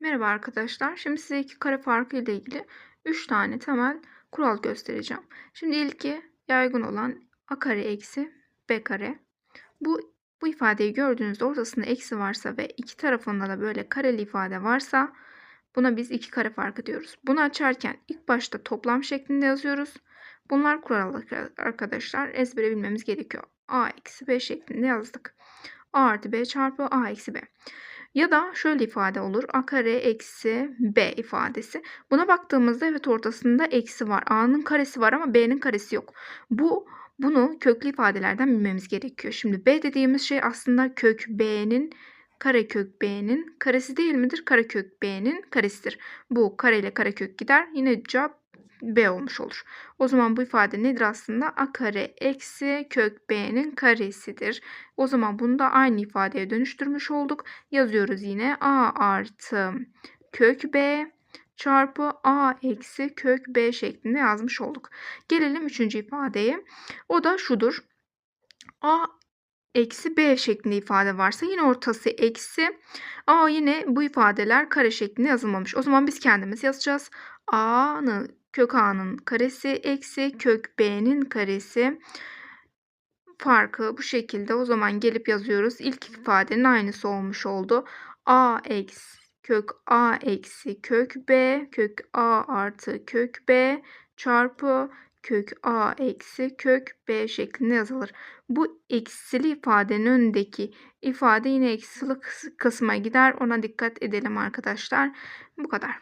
Merhaba arkadaşlar. Şimdi size iki kare farkı ile ilgili 3 tane temel kural göstereceğim. Şimdi ilki yaygın olan a kare eksi b kare. Bu, bu ifadeyi gördüğünüzde ortasında eksi varsa ve iki tarafında da böyle kareli ifade varsa buna biz iki kare farkı diyoruz. Bunu açarken ilk başta toplam şeklinde yazıyoruz. Bunlar kural arkadaşlar. Ezbere bilmemiz gerekiyor. a eksi b şeklinde yazdık. a artı b çarpı a eksi b. Ya da şöyle ifade olur. A kare eksi B ifadesi. Buna baktığımızda evet ortasında eksi var. A'nın karesi var ama B'nin karesi yok. Bu bunu köklü ifadelerden bilmemiz gerekiyor. Şimdi B dediğimiz şey aslında kök B'nin karekök B'nin karesi değil midir? Karekök B'nin karesidir. Bu kare ile karekök gider. Yine cevap b olmuş olur. O zaman bu ifade nedir aslında? a kare eksi kök b'nin karesidir. O zaman bunu da aynı ifadeye dönüştürmüş olduk. Yazıyoruz yine a artı kök b çarpı a eksi kök b şeklinde yazmış olduk. Gelelim üçüncü ifadeye. O da şudur. a eksi b şeklinde ifade varsa yine ortası eksi. A yine bu ifadeler kare şeklinde yazılmamış. O zaman biz kendimiz yazacağız. A'nın kök a'nın karesi eksi kök b'nin karesi farkı bu şekilde o zaman gelip yazıyoruz. İlk ifadenin aynısı olmuş oldu. a eksi kök a eksi kök b kök a artı kök b çarpı kök a eksi kök b şeklinde yazılır. Bu eksili ifadenin önündeki ifade yine eksili kısma gider. Ona dikkat edelim arkadaşlar. Bu kadar.